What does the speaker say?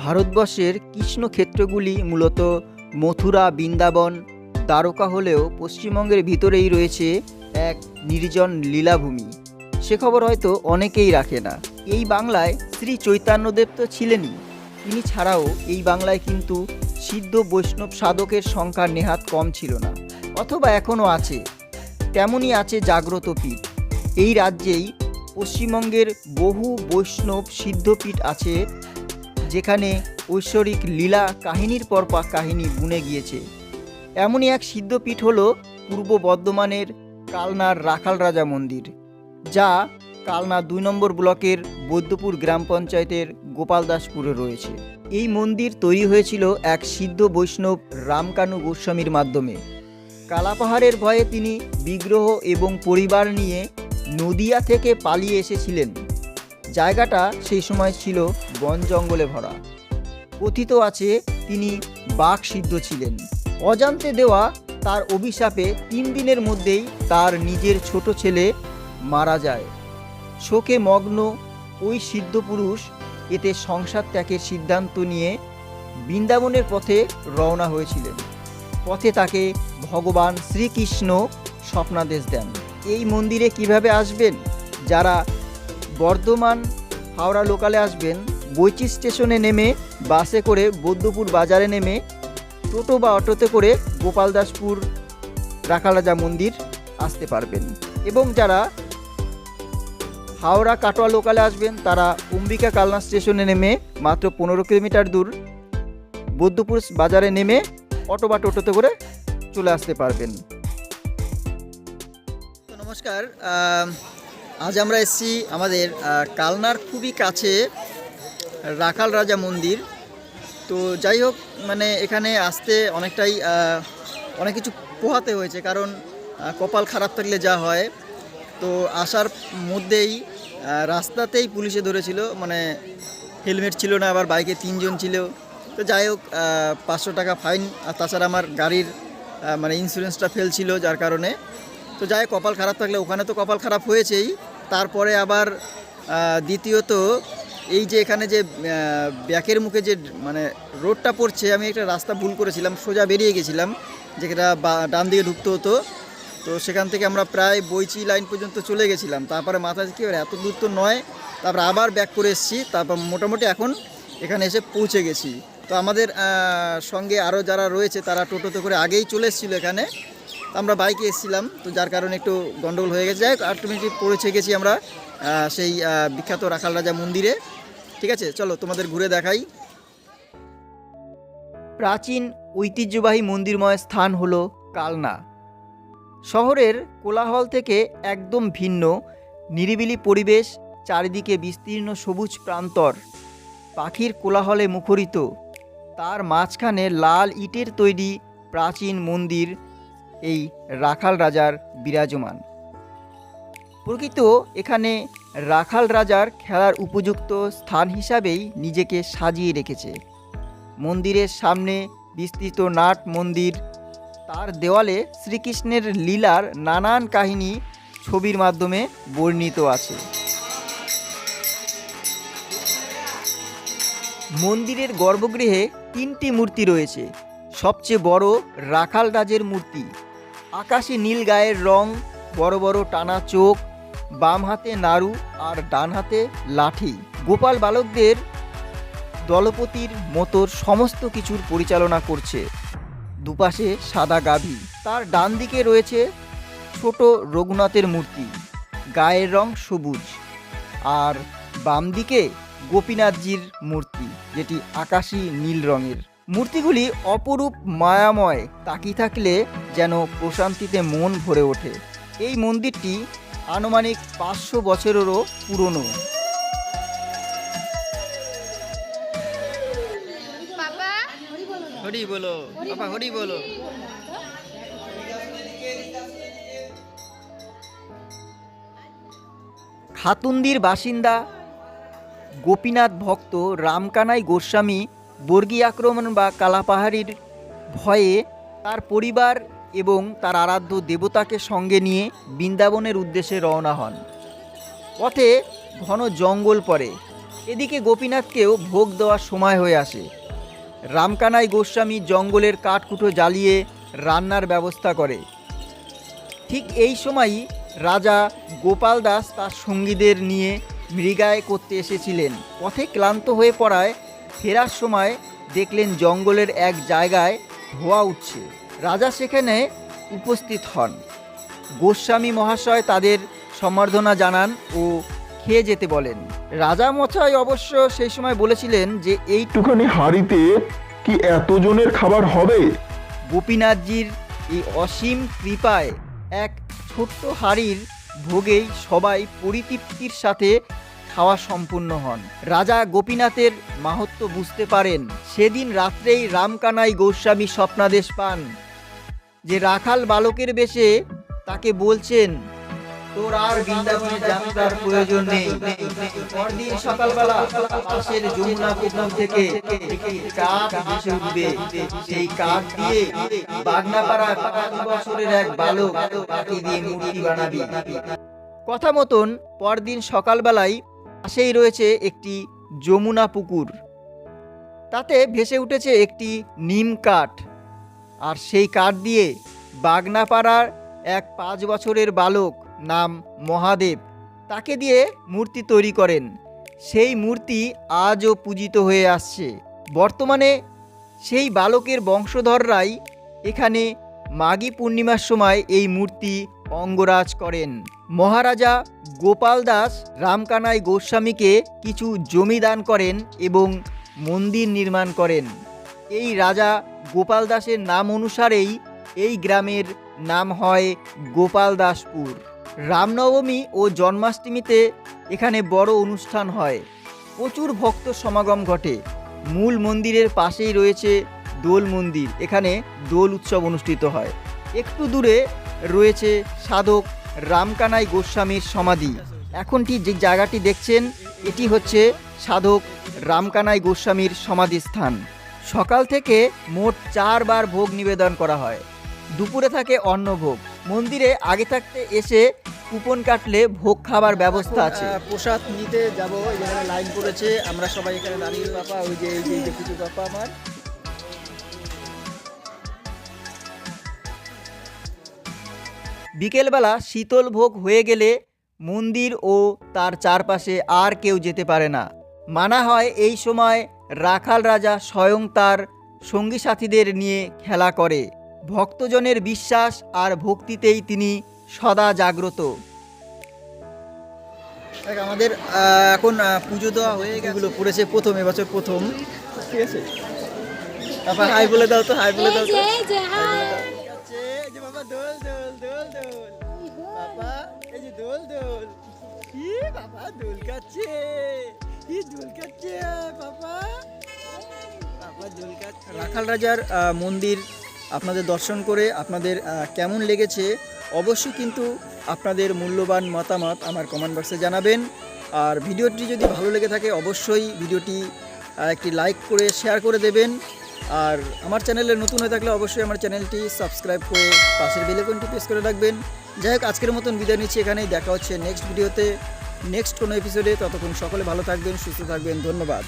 ভারতবর্ষের কৃষ্ণক্ষেত্রগুলি মূলত মথুরা, বৃন্দাবন, দ্বারকা হলেও পশ্চিমবঙ্গের ভিতরেই রয়েছে এক নির্জন লীলাভূমি। সে খবর হয়তো অনেকেই রাখে না। এই বাংলায় শ্রী চৈতন্যদেব তো ছিলেনই। তিনি ছাড়াও এই বাংলায় কিন্তু সিদ্ধ বৈষ্ণব সাধকের সংখ্যা নেহাত কম ছিল না, অথবা এখনও আছে। তেমনই আছে জাগ্রত পীঠ। এই রাজ্যেই পশ্চিমবঙ্গের বহু বৈষ্ণব সিদ্ধপীঠ আছে যেখানে ঐশ্বরিক লীলা কাহিনীর পর পা কাহিনী বুনে গিয়েছে। এমনই এক সিদ্ধপীঠ হল পূর্ব বর্ধমানের কালনার রাখাল রাজা মন্দির, যা কালনা দুই নম্বর ব্লকের বৈদ্যপুর গ্রাম পঞ্চায়েতের গোপালদাসপুরে রয়েছে। এই মন্দির তৈরি হয়েছিল এক সিদ্ধ বৈষ্ণব রামকানু গোস্বামীর মাধ্যমে। কালাপাহাড়ের ভয়ে তিনি বিগ্রহ এবং পরিবার নিয়ে নদিয়া থেকে পালিয়ে এসেছিলেন। জায়গাটা সেই সময় ছিল বন জঙ্গলে ভরা। কথিত আছে তিনি বাঘ সিদ্ধ ছিলেন। অজান্তে দেওয়া তার অভিশাপে তিন দিনের মধ্যেই তার নিজের ছোট ছেলে মারা যায়। শোকে মগ্ন ওই সিদ্ধ পুরুষ এতে সংসার ত্যাগের সিদ্ধান্ত নিয়ে বৃন্দাবনের পথে রওনা হয়েছিলেন। পথে তাকে ভগবান শ্রীকৃষ্ণ স্বপ্নাদেশ দেন। এই মন্দিরে কীভাবে আসবেন? যারা বর্ধমান হাওড়া লোকালে আসবেন, বৈচি স্টেশনে নেমে বাসে করে বৌদ্ধপুর বাজারে নেমে টোটো বা অটোতে করে গোপালদাসপুর রাখালরাজা মন্দির আসতে পারবেন। এবং যারা হাওড়া কাটোয়া লোকালে আসবেন, তারা অম্বিকা কালনা স্টেশনে নেমে মাত্র পনেরো কিলোমিটার দূর বৌদ্ধপুর বাজারে নেমে অটো বা টোটোতে করে চলে আসতে পারবেন। নমস্কার আজ আমরা এসেছি আমাদের কালনার খুবই কাছে রাখাল রাজা মন্দির। তো যাই হোক মানে এখানে আসতে অনেকটাই অনেক কিছু পোহাতে হয়েছে, কারণ কপাল খারাপ থাকলে যা হয়। তো আসার মধ্যেই রাস্তাতেই পুলিশে ধরেছিল মানে হেলমেট ছিল না, আবার বাইকে তিনজন ছিল। তো যাই হোক পাঁচশো টাকা ফাইন, আর তাছাড়া আমার গাড়ির মানে ইন্স্যুরেন্সটা ফেল ছিল, যার কারণে। তো যাই কপাল খারাপ থাকলে, ওখানে তো কপাল খারাপ হয়েছেই। তারপরে আবার দ্বিতীয়ত এই যে এখানে যে ব্যাকের মুখে যে মানে রোডটা পড়ছে, আমি একটা রাস্তা ভুল করেছিলাম, সোজা বেরিয়ে গেছিলাম, যেটা ডান দিকে ঢুকতে হতো। তো সেখান থেকে আমরা প্রায় বইচি লাইন পর্যন্ত চলে গেছিলাম। তারপরে মাথা কি এত দূর তো নয়, তারপর আবার ব্যাক করে এসেছি, তারপর মোটামুটি এখন এখানে এসে পৌঁছে গেছি। তো আমাদের সঙ্গে আরও যারা রয়েছে, তারা টোটোতে করে আগেই চলে এসেছিল এখানে। তো আমরা বাইকে এসেছিলাম, তো যার কারণে একটু গন্ডগোল হয়ে গেছে। যাই হোক আলটিমেটলি পৌঁছে গেছি আমরা সেই বিখ্যাত রাখাল রাজা মন্দিরে। ঠিক আছে, চলো তোমাদের ঘুরে দেখাই। প্রাচীন ঐতিহ্যবাহী মন্দিরময় স্থান হলো কালনা। শহরের কোলাহল থেকে একদম ভিন্ন, নিরিবিলি পরিবেশ, চারিদিকে বিস্তীর্ণ সবুজ প্রান্তর। পাখির কোলাহলে মুখরিত। তার মাঝখানে লাল ইটের তৈরি প্রাচীন মন্দির এই রাখাল রাজার বিরাজমান। প্রকৃত এখানে রাখাল রাজার খেলার উপযুক্ত স্থান হিসাবেই নিজেকে সাজিয়ে রেখেছে। মন্দিরের সামনে বিস্তৃত নাট মন্দির, তার দেওয়ালে শ্রীকৃষ্ণের লীলার নানান কাহিনী ছবির মাধ্যমে বর্ণিত আছে। মন্দিরের গর্ভগৃহে তিনটি মূর্তি রয়েছে। সবচেয়ে বড় রাখাল রাজের মূর্তি আকাশে নীল গায়ের রং, বড় বড় টানা চোখ, বাম হাতে নাড়ু আর ডান হাতে লাঠি। গোপাল বালকদের দলপতির মতোর সমস্ত কিছুর পরিচালনা করছে। দুপাশে সাদা গাভী। তার ডান দিকে রয়েছে ছোট রঘুনাথের মূর্তি। গায়ের রং সবুজ। আর বাম দিকে গোপীনাথজির মূর্তি, যেটি আকাশী নীল রঙের। মূর্তিগুলি অপরূপ মায়াময় তাকিয়ে থাকলে যেন প্রশান্তিতে মন ভরে ওঠে। এই মন্দিরটি আনুমানিক পাঁচশো বছরেরও পুরনো। বাবা। হরি বলো। বাবা হরি বলো। খাতুন্দির বাসিন্দা গোপীনাথ ভক্ত রামকানাই গোস্বামী বর্গী আক্রমণ বা কালাপাহাড়ির ভয়ে তার পরিবার এবং তার আরাধ্য দেবতাকে সঙ্গে নিয়ে বৃন্দাবনের উদ্দেশ্যে রওনা হন। পথে ঘন জঙ্গল পড়ে। এদিকে গোপীনাথকেও ভোগ দেওয়ার সময় হয়ে আসে। রামকানাই গোস্বামী জঙ্গলের কাঠকুটো জ্বালিয়ে রান্নার ব্যবস্থা করে। ঠিক এই সময়ই রাজা গোপাল দাস তার সঙ্গীদের নিয়ে মৃগায় করতে এসেছিলেন। পথে ক্লান্ত হয়ে পড়ায় ফেরার সময় দেখলেন জঙ্গলের এক জায়গায় ধোয়া উঠছে। রাজা সেখানে উপস্থিত হন। গোস্বামী মহাশয় তাদের সম্বর্ধনা জানান ও খেয়ে যেতে বলেন। রাজা মশাই অবশ্য সেই সময় বলেছিলেন যে এই একটুখানি হাঁড়িতে কি এতজনের খাবার হবে? গোপীনাথজির এই অসীম কৃপায় এক ছোট্ট হাড়ির ভোগেই সবাই পরিতৃপ্তির সাথে খাওয়া সম্পূর্ণ হন। রাজা গোপীনাথের মাহাত্ম বুঝতে পারেন। সেদিন রাত্রেই রামকানাই গোস্বামী স্বপ্নাদেশ পান। যে রাখাল বালকের বেশে তাকে বলছেন, তোর আর বৃন্দাবনে যাত্রার প্রয়োজন নেই। পরদিন সকালবেলা যমুনা থেকে কাঠ ভেসে উঠবে। সেই কাঠ দিয়ে বাগনাপাড়া পাঁচ বছরের এক বালক দিয়ে মূর্তি বানাবি। কথা মতন পরদিন সকালবেলায় পাশেই রয়েছে একটি যমুনা পুকুর। তাতে ভেসে উঠেছে একটি নিম কাঠ। আর সেই কাঠ দিয়ে বাগনাপাড়ার এক পাঁচ বছরের বালক নাম মহাদেব তাকে দিয়ে মূর্তি তৈরি করেন। সেই মূর্তি আজও পূজিত হয়ে আসছে। বর্তমানে সেই বালকের বংশধররাই এখানে মাঘী পূর্ণিমার সময় এই মূর্তি অঙ্গরাজ করেন। মহারাজা গোপাল দাস রামকানাই গোস্বামীকে কিছু জমি দান করেন এবং মন্দির নির্মাণ করেন। এই রাজা গোপাল দাসের নাম অনুসারেই এই গ্রামের নাম হয় গোপাল দাসপুর। রামনবমী ও জন্মাষ্টমীতে এখানে বড় অনুষ্ঠান হয়। প্রচুর ভক্ত সমাগম ঘটে। মূল মন্দিরের পাশেই রয়েছে দোল মন্দির। এখানে দোল উৎসব অনুষ্ঠিত হয়। একটু দূরে রয়েছে সাধক রামকানাই গোস্বামীর সমাধি। এখনটি যে জায়গাটি দেখছেন, এটি হচ্ছে সাধক রামকানাই গোস্বামীর সমাধিস্থান। সকাল থেকে মোট চারবার ভোগ নিবেদন করা হয়। দুপুরে থাকে অন্নভোগ। মন্দিরে আগে থাকতে এসে কুপন কাটলে ভোগ খাবার ব্যবস্থা আছে। প্রসাদ নিতে যাব, এখানে লাইন পড়েছে। আমরা সবাই এখানে দাঁড়িয়ে পাপা, ওই যে, এই যে, কিছু পাপা আমার। বিকেলবেলা শীতল ভোগ হয়ে গেলে মন্দির ও তার চারপাশে আর কেউ যেতে পারে না। মানা হয় এই সময় রাখাল রাজা স্বয়ং তার সঙ্গী সাথীদের নিয়ে খেলা করে। ভক্তজনের বিশ্বাস আর ভক্তিতেই তিনি সদা জাগ্রত। আমাদের এখন পুজো দেওয়া হয়ে গেগুলো পড়েছে প্রথম এবছর প্রথম। ঠিক আছে। তারপর হাই বলে দাও তো হাই বলে দাও তো। বাবা দোল দোল। দোল বাবা এই যে দোল দোল। কি বাবা দোল কাচ্ছে কি দোল কাচ্ছে বাবা। বাবা দোল কাচ্ছে রাখাল রাজার মন্দির আপনাদের দর্শন করে আপনাদের কেমন লেগেছে? অবশ্যই কিন্তু আপনাদের মূল্যবান মতামত আমার কমেন্ট বক্সে জানাবেন। আর ভিডিওটি যদি ভালো লেগে থাকে অবশ্যই ভিডিওটি একটি লাইক করে শেয়ার করে দেবেন। আর আমার চ্যানেলে নতুন হয়ে থাকলে অবশ্যই আমার চ্যানেলটি সাবস্ক্রাইব করে পাশের বেলেকনটি প্রেস করে রাখবেন। যাই হোক, আজকের মতন বিদায় নিচ্ছি এখানেই, দেখা হচ্ছে নেক্সট ভিডিওতে নেক্সট কোনো এপিসোডে ততক্ষণ সকলে ভালো থাকবেন, সুস্থ থাকবেন, ধন্যবাদ।